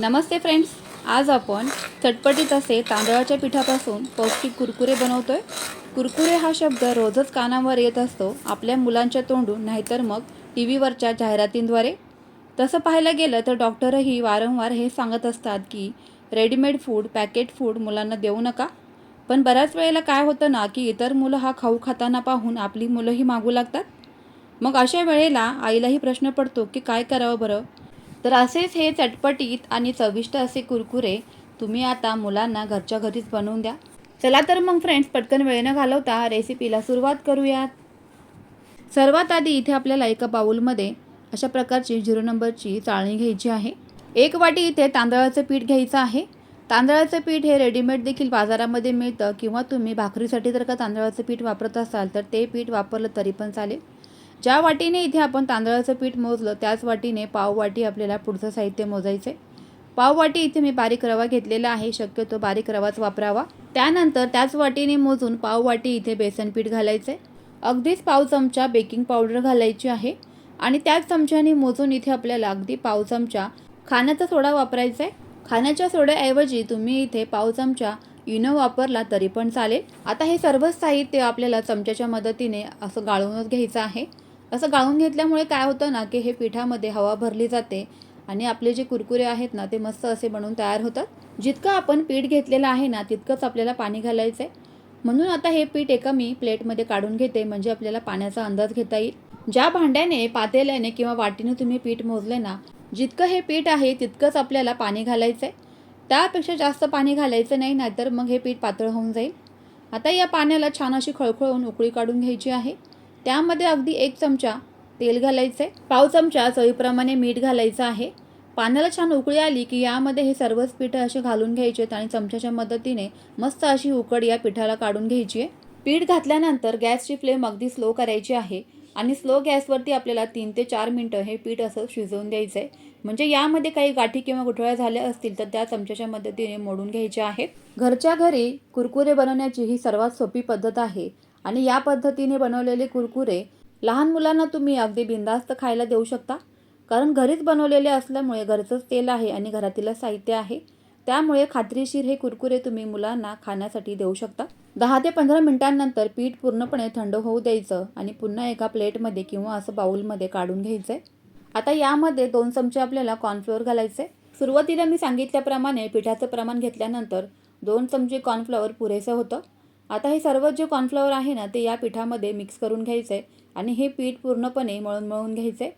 नमस्ते friends. आज आपण चटपटीत असे तांदळाच्या पिठापासून पौष्टिक कुरकुरे बनवतो आहे कुरकुरे हा शब्द रोजच कानावर येत असतो. आपल्या मुलांच्या तोंडून नाहीतर मग टी व्हीवरच्या जाहिरातींद्वारे. तसं पाहायला गेलं तर डॉक्टरही वारंवार हे सांगत असतात की रेडीमेड फूड पॅकेट फूड मुलांना देऊ नका. पण बऱ्याच वेळेला काय होतं ना की इतर मुलं हा खाऊ खाताना पाहून आपली मुलंही मागू लागतात. मग अशा वेळेला आईलाही प्रश्न पडतो की काय करावं बरं? तर असेच हे चटपटीत आणि चविष्ट असे कुरकुरे तुम्ही आता मुलांना घरच्या घरीच बनवून द्या. चला तर मग फ्रेंड्स पटकन वेळ न घालवता रेसिपीला सुरुवात करूयात. सर्वात आधी इथे आपल्याला एका बाउलमध्ये अशा प्रकारची झिरो नंबरची चाळणी घ्यायची आहे. एक वाटी इथे तांदळाचं पीठ घ्यायचं आहे. तांदळाचं पीठ हे रेडीमेड देखील बाजारामध्ये मिळतं किंवा तुम्ही भाकरीसाठी जर का तांदळाचं पीठ वापरत असाल तर ते पीठ वापरलं तरी पण चालेल. ज्या वाटीने इथे आपण तांदळाचं पीठ मोजलं त्याच वाटीने पाववाटी आपल्याला पुढचं साहित्य मोजायचे पाववाटी इथे मी बारीक रवा घेतलेला आहे शक्यतो बारीक रवाच वापरावा. त्यानंतर त्याच वाटीने मोजून पाव वाटी इथे बेसन पीठ घालायचे अगदीच पाव चमचा बेकिंग पावडर घालायची आहे आणि त्याच चमच्याने मोजून इथे आपल्याला अगदी पाव चमचा खाण्याचा सोडा वापरायचा आहे खाण्याच्या सोड्याऐवजी तुम्ही इथे पाव चमचा इनो वापरला तरी पण चालेल. आता हे सर्वच साहित्य आपल्याला चमच्याच्या मदतीने असं गाळूनच घ्यायचं आहे. असं गाळून घेतल्यामुळे काय होतं ना की हे पिठामध्ये हवा भरली जाते आणि आपले जे कुरकुरे आहेत ना ते मस्त असे बनवून तयार होतात. जितकं आपण पीठ घेतलेलं आहे ना तितकंच आपल्याला पाणी घालायचं आहे म्हणून आता हे पीठ एका मी प्लेटमध्ये काढून घेते म्हणजे आपल्याला पाण्याचा अंदाज घेता येईल. ज्या भांड्याने पातेल्याने किंवा वाटीने तुम्ही पीठ मोजले ना जितकं हे पीठ आहे तितकंच आपल्याला पाणी घालायचं आहे त्यापेक्षा जास्त पाणी घालायचं नाही नाहीतर मग हे पीठ पातळ होऊन जाईल. आता या पाण्याला छान अशी खळखळून उकळी काढून घ्यायची आहे. त्यामध्ये अगदी एक चमचा तेल घालायचं आहे पाव चमचा चवीप्रमाणे मीठ घालायचं आहे. पाण्याला छान उकळी आली की यामध्ये हे सर्वच पिठं असे घालून घ्यायचे आहेत आणि चमच्याच्या मदतीने मस्त अशी उकड या पिठाला काढून घ्यायची आहे. पीठ घातल्यानंतर गॅसची फ्लेम अगदी स्लो करायची आहे आणि स्लो गॅसवरती आपल्याला तीन ते चार मिनटं हे पीठ असं शिजवून द्यायचं आहे म्हणजे यामध्ये काही गाठी किंवा गुठळ्या झाल्या असतील तर त्या चमच्याच्या मदतीने मोडून घ्यायच्या आहेत. घरच्या घरी कुरकुरे बनवण्याची ही सर्वात सोपी पद्धत आहे. आणि या पद्धतीने बनवलेले कुरकुरे लहान मुलांना तुम्ही अगदी बिंदास्त खायला देऊ शकता. कारण घरीच बनवलेले असल्यामुळे घरचंच तेल आहे आणि घरातील साहित्य आहे. त्यामुळे खात्रीशीर हे कुरकुरे तुम्ही मुलांना खाण्यासाठी देऊ शकता. दहा ते पंधरा मिनिटांनंतर पीठ पूर्णपणे थंड होऊ द्यायचं आणि पुन्हा एका प्लेटमध्ये किंवा असं बाउलमध्ये काढून घ्यायचं. आहे आता यामध्ये दोन चमचे आपल्याला कॉर्नफ्लोअर घालायचे. सुरुवातीला मी सांगितल्याप्रमाणे पिठाचं प्रमाण घेतल्यानंतर दोन चमचे कॉर्नफ्लॉवर पुरेसं होतं. आता हे सर्व जे कॉर्नफ्लॉवर आहे ना ते या पिठामध्ये मिक्स करून घ्यायचं आहे आणि हे पीठ पूर्णपणे मळून मळून घ्यायचं. आहे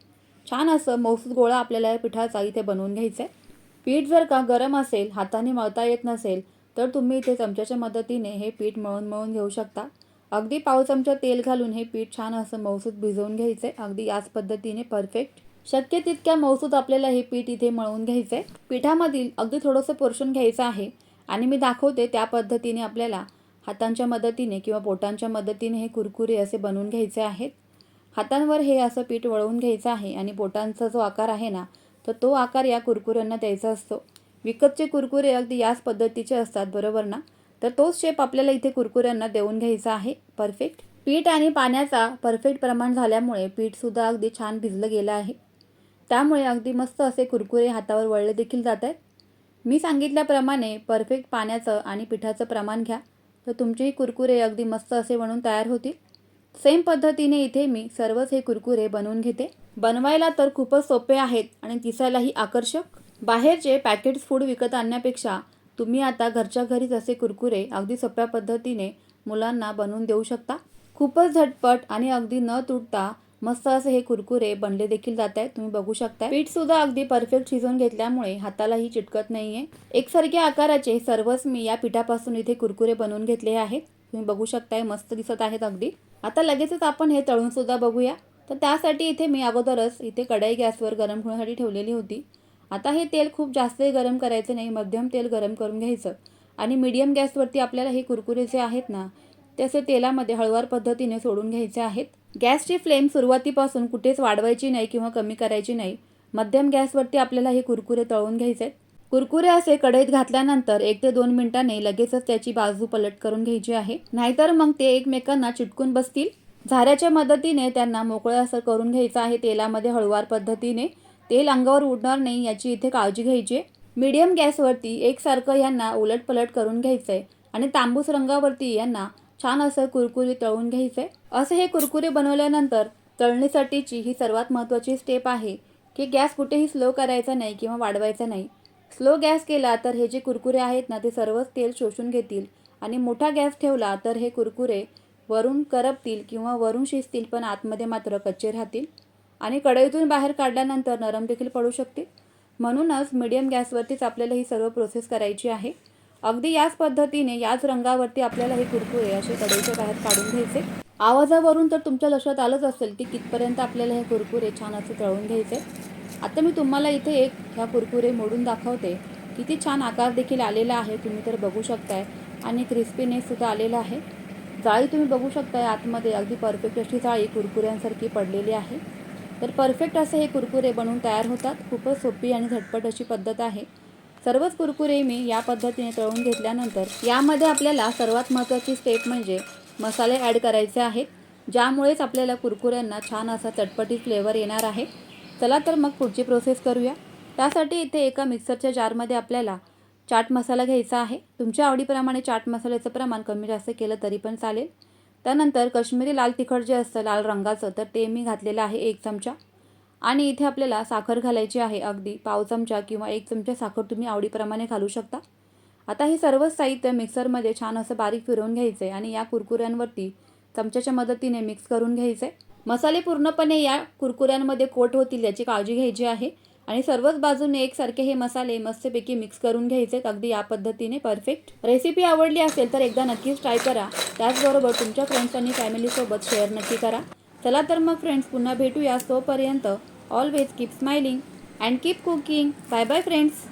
छान असं मौसूद गोळा आपल्याला या पिठाचा इथे बनवून घ्यायचा. आहे पीठ जर का गरम असेल हाताने मळता येत नसेल तर तुम्ही इथे चमच्याच्या मदतीने हे पीठ मळून मळून घेऊ शकता. अगदी पाव चमचा तेल घालून हे पीठ छान असं मौसूद भिजवून घ्यायचं. आहे अगदी याच पद्धतीने परफेक्ट शक्य तितक्या मौसूद आपल्याला हे पीठ इथे मळून घ्यायचं. आहे पिठामधील अगदी थोडंसं पोर्शन घ्यायचं आहे आणि मी दाखवते त्या पद्धतीने आपल्याला हातांच्या मदतीने किंवा बोटांच्या मदतीने हे कुरकुरे असे बनवून घ्यायचे आहेत. हातांवर हे असं पीठ वळवून घ्यायचं आहे आणि बोटांचा जो आकार आहे ना तर तो आकार या कुरकुऱ्यांना द्यायचा असतो. विकतचे कुरकुरे अगदी याच पद्धतीचे असतात बरोबर ना? तर तोच शेप आपल्याला इथे कुरकुऱ्यांना देऊन घ्यायचा आहे. परफेक्ट पीठ आणि पाण्याचा परफेक्ट प्रमाण झाल्यामुळे पीठसुद्धा अगदी छान भिजलं गेलं आहे. त्यामुळे अगदी मस्त असे कुरकुरे हातावर वळले देखील जात आहेत. मी सांगितल्याप्रमाणे परफेक्ट पाण्याचं आणि पिठाचं प्रमाण घ्या. तर तुमचेही कुरकुरे अगदी मस्त असे बनून तयार होतील. सेम पद्धतीने इथे मी सर्वच हे कुरकुरे बनवून घेते. बनवायला तर खूपच सोपे आहेत आणि दिसायलाही आकर्षक. बाहेरचे पॅकेट्स फूड विकत आणण्यापेक्षा तुम्ही आता घरच्या घरीच असे कुरकुरे अगदी सोप्या पद्धतीने मुलांना बनवून देऊ शकता. खूपच झटपट आणि अगदी न तुटता मस्त असे हे कुरकुरे बनले देखील जात आहेत तुम्ही बघू शकता पीठ सुद्धा अगदी परफेक्ट शिजवून घेतल्यामुळे हातालाही चिटकत नाहीये. एकसारख्या आकाराचे सर्वच मी या पिठापासून इथे कुरकुरे बनवून घेतले आहेत. तुम्ही बघू शकताय मस्त दिसत आहेत अगदी. आता लगेचच आपण हे तळून सुद्धा बघूया. तर त्यासाठी इथे मी अगोदरच इथे कढाई गॅसवर गरम होण्यासाठी ठेवलेली होती. आता हे तेल खूप जास्तही गरम करायचं नाही मध्यम तेल गरम करून घ्यायचं. आणि मीडियम गॅसवरती आपल्याला हे कुरकुरे जे आहेत ना ते असे तेलामध्ये हळुवार पद्धतीने सोडून घ्यायचे आहेत. गॅसची फ्लेम सुरुवातीपासून कुठेच वाढवायची नाही किंवा कमी करायची नाही. मध्यम गॅसवरती आपल्याला हे कुरकुरे तळून घ्यायचे आहेत. कुरकुरे असे कढईत घातल्यानंतर एक ते दोन मिनिटांनी लगेचच त्याची बाजू पलट करून घ्यायची आहे. नाहीतर मग ते एकमेकांना चिटकून बसतील. झाऱ्याच्या मदतीने त्यांना मोकळं असं करून घ्यायचं आहे तेलामध्ये हळुवार पद्धतीने. तेल अंगावर उडणार नाही याची इथे काळजी घ्यायची आहे. मीडियम गॅसवरती एकसारखं यांना उलटपलट करून घ्यायचं आहे आणि तांबूस रंगावरती यांना छान असं कुरकुरी तळून घ्यायचे. असे असं हे कुरकुरे बनवल्यानंतर तळणीसाठीची ही सर्वात महत्त्वाची स्टेप आहे की गॅस कुठेही स्लो करायचा नाही किंवा वाढवायचा नाही. स्लो गॅस केला तर हे जे कुरकुरे आहेत ना ते सर्वच तेल शोषून घेतील आणि मोठा गॅस ठेवला तर हे कुरकुरे वरून करपतील किंवा वरून शिजतील पण आतमध्ये मात्र कच्चे राहतील आणि कढईतून बाहेर काढल्यानंतर नरम देखील पडू शकतील. म्हणूनच मिडियम गॅसवरतीच आपल्याला ही सर्व प्रोसेस करायची आहे. अगदी याच पद्धतीने याच रंगावरती आपल्याला हे कुरकुरे असे कढईच्या बाहेर काढून घ्यायचे. आवाजावरून तर तुमच्या लक्षात आलंच असेल की कितपर्यंत आपल्याला हे कुरकुरे छान असे तळून घ्यायचे. आता मी तुम्हाला इथे एक ह्या कुरकुरे मोडून दाखवते. किती छान आकार देखील आलेला आहे तुम्ही तर बघू शकताय. आणि क्रिस्पीनेससुद्धा आलेला आहे. जाळी तुम्ही बघू शकताय आतमध्ये अगदी परफेक्ट अशी जाळी कुरकुऱ्यांसारखी पडलेली आहे. तर परफेक्ट असे हे कुरकुरे बनवून तयार होतात. खूपच सोपी आणि झटपट अशी पद्धत आहे. सर्वच कुरकुरे मी या पद्धतीने तळून घेतल्यानंतर यामध्ये आपल्याला सर्वात महत्त्वाची स्टेप म्हणजे मसाले ॲड करायचे आहेत. ज्यामुळेच आपल्याला कुरकुऱ्यांना छान असा चटपटी फ्लेवर येणार आहे. चला तर मग पुढची प्रोसेस करूया. त्यासाठी इथे एका मिक्सरच्या जारमध्ये आपल्याला चाट मसाला घ्यायचा आहे. तुमच्या आवडीप्रमाणे चाट मसाल्याचं प्रमाण कमी जास्त केलं तरी पण चालेल. त्यानंतर कश्मीरी लाल तिखट जे असतं लाल रंगाचं तर ते मी घातलेलं आहे एक चमचा. आणि इथे आपल्याला साखर घालायची आहे अगदी पाव चमचा किंवा एक चमचा साखर तुम्ही आवडीप्रमाणे घालू शकता. आता हे सर्वच साहित्य मिक्सरमध्ये छान असं बारीक फिरवून घ्यायचं आहे आणि या कुरकुऱ्यांवरती चमच्याच्या मदतीने मिक्स करून घ्यायचं. आहे मसाले पूर्णपणे या कुरकुऱ्यांमध्ये कोट होतील याची काळजी घ्यायची आहे. आणि सर्वच बाजूने एकसारखे हे मसाले मस्तपैकी मिक्स करून घ्यायचे. अगदी या पद्धतीने परफेक्ट. रेसिपी आवडली असेल तर एकदा नक्कीच ट्राय करा. त्याचबरोबर तुमच्या फ्रेंड्स आणि फॅमिलीसोबत शेअर नक्की करा. चला तर मग फ्रेंड्स पुन्हा भेटूया. तोपर्यंत Always keep smiling and keep cooking. Bye bye friends.